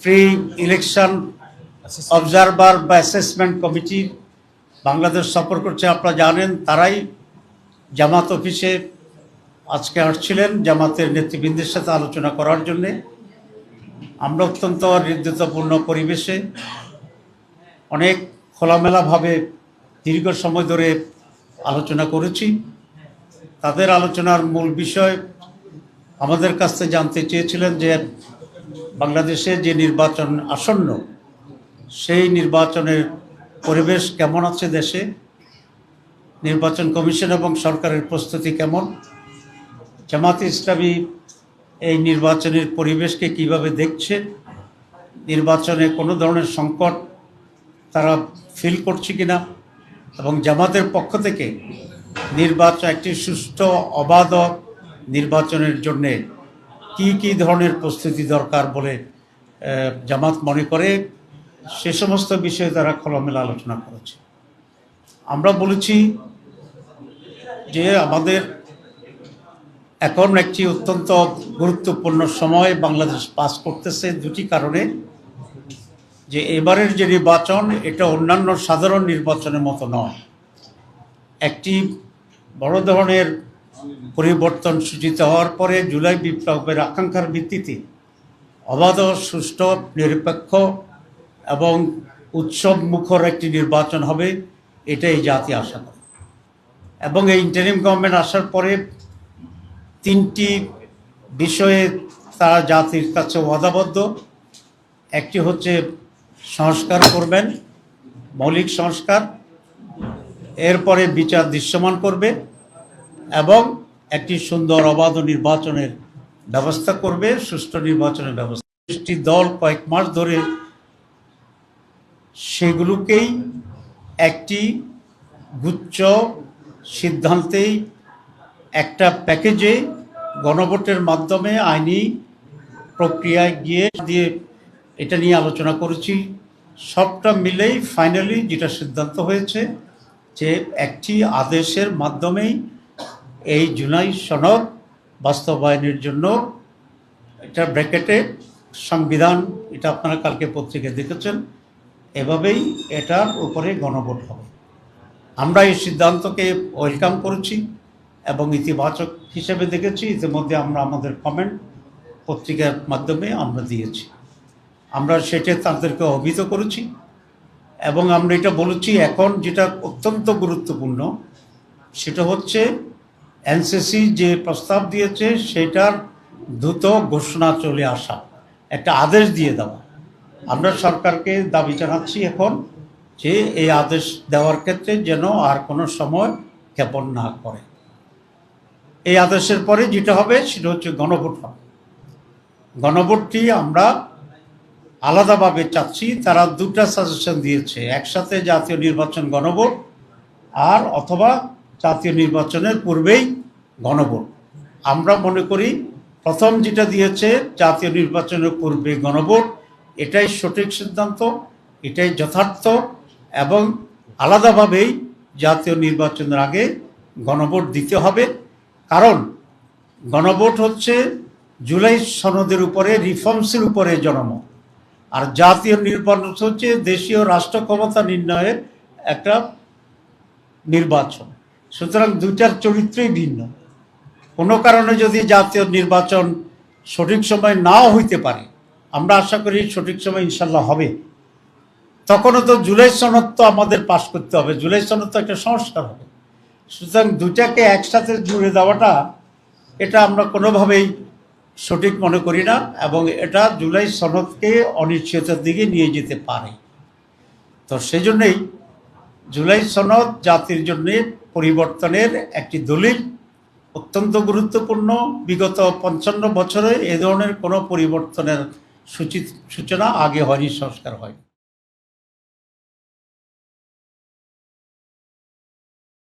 Free election observer বা assessment committee Bangladesh সফর করছে, আপনারা জানেন, তারাই জামাত অফিসে আজকে আসছিলেন, জামাতের নেতৃবৃন্দের সাথে আলোচনা করার জন্যে। আমরা অত্যন্ত হৃদ্যতাপূর্ণ পরিবেশে অনেক খোলামেলাভাবে দীর্ঘ সময় ধরে আলোচনা করেছি। তাদের আলোচনার মূল বিষয় আমাদের কাছ থেকে জানতে চেয়েছিলেন যে বাংলাদেশে যে নির্বাচন আসন্ন, সেই নির্বাচনের পরিবেশ কেমন আছে দেশে? নির্বাচন কমিশন এবং সরকারের প্রস্তুতি কেমন? জামাত ইসলামী এই নির্বাচনের পরিবেশকে কীভাবে দেখছে? নির্বাচনে কোনো ধরনের সংকট তারা ফিল করছে কিনা? এবং জামাতের পক্ষ থেকে নির্বাচন একটি সুষ্ঠু অবাধ নির্বাচনের জন্যে কি কি ধরনের প্রস্তুতি দরকার বলে জামাত মনে করে, সে সমস্ত বিষয়ে তারা খোলামেলা আলোচনা করেছে। আমরা বলেছি যে আমাদের এখন একটি অত্যন্ত গুরুত্বপূর্ণ সময় বাংলাদেশ পাস করতেছে দুটি কারণে। যে এবারের যে নির্বাচন, এটা অন্যান্য সাধারণ নির্বাচনের মতো নয়। একটি বড় ধরনের পরিবর্তন সূচিত হওয়ার পরে জুলাই বিপ্লবের আকাঙ্ক্ষার ভিত্তিতে অবাধ, সুষ্ঠু, নিরপেক্ষ এবং উৎসব মুখর একটি নির্বাচন হবে, এটাই জাতি আশা করে। এবং এই ইন্টারিম গভর্নমেন্ট আসার পরে তিনটি বিষয়ে তারা জাতির কাছে ওয়াদাবদ্ধ। একটি হচ্ছে সংস্কার করবেন, মৌলিক সংস্কার, এরপরে বিচার দৃশ্যমান করবে। এবং একটি সুন্দর অবাধ নির্বাচনের ব্যবস্থা করবে, সুষ্ঠু নির্বাচনের ব্যবস্থা। একটি দল কয়েক মাস ধরে সেগুলোকেই একটি গুচ্ছ সিদ্ধান্তেই একটা প্যাকেজে গণভোটের মাধ্যমে আইনি প্রক্রিয়ায় গিয়ে দিয়ে এটা নিয়ে আলোচনা করেছি। সবটা মিলেই ফাইনালি যেটা সিদ্ধান্ত হয়েছে যে একটি আদেশের মাধ্যমেই এই জুলাই সনদ বাস্তবায়নের জন্য এটা ব্র্যাকেটে সংবিধান, এটা আপনারা কালকে পত্রিকায় দেখেছেন, এভাবেই এটার উপরে গণভোট হবে। আমরা এই সিদ্ধান্তকে ওয়েলকাম করেছি এবং ইতিবাচক হিসেবে দেখেছি। ইতিমধ্যে আমরা আমাদের কমেন্ট পত্রিকার মাধ্যমে আমরা দিয়েছি। আমরা সেটা তাদেরকে অভিহিত করেছি এবং আমরা এটা বলেছি, এখন যেটা অত্যন্ত গুরুত্বপূর্ণ, সেটা হচ্ছে এনসিসি যে প্রস্তাব দিয়েছে, সেটার দ্রুত ঘোষণা চলে আসা, একটা আদেশ দিয়ে দেওয়া। আমরা সরকারকে দাবি জানাচ্ছি এখন যে এই আদেশ দেওয়ার ক্ষেত্রে যেন আর কোনো সময় ক্ষেপণ না করে। এই আদেশের পরে যেটা হবে, সেটা হচ্ছে গণভোট হবে। গণভোটটি আমরা আলাদাভাবে চাচ্ছি, তারা দুটা সাজেশন দিয়েছে, একসাথে জাতীয় নির্বাচন গণভোট আর অথবা জাতীয় নির্বাচনের পূর্বেই গণভোট। আমরা মনে করি প্রথম যেটা দিয়েছে জাতীয় নির্বাচনের পূর্বে গণভোট, এটাই সঠিক সিদ্ধান্ত, এটাই যথার্থ এবং আলাদাভাবেই জাতীয় নির্বাচনের আগে গণভোট দিতে হবে। কারণ গণভোট হচ্ছে জুলাই সনদের উপরে, রিফর্মসের উপরে জনমত। আর জাতীয় নির্বাচন হচ্ছে দেশীয় রাষ্ট্র ক্ষমতা নির্ণয়ের একটা নির্বাচন। সুতরাং দুইটার চরিত্রই ভিন্ন। কোনো কারণে যদি জাতীয় নির্বাচন সঠিক সময় নাও হইতে পারে, আমরা আশা করি সঠিক সময় ইনশাল্লাহ হবে। তখনও তো জুলাই সনদ তো আমাদের পাশ করতে হবে। জুলাই সনদ তো একটা সংস্কার হবে। সুতরাং দুটাকে একসাথে জুড়ে দেওয়াটা, এটা আমরা কোনোভাবেই সঠিক মনে করি না এবং এটা জুলাই সনদকে অনিশ্চয়তার দিকে নিয়ে যেতে পারে। তো সেই জন্যেই জুলাই সনদ জাতির জন্যে পরিবর্তনের একটি দলিল। অত্যন্ত গুরুত্বপূর্ণ। বিগত পঞ্চান্ন বছরে এ ধরনের কোনো পরিবর্তনের সূচিত সূচনা আগে হয়নি, সংস্কার হয়নি।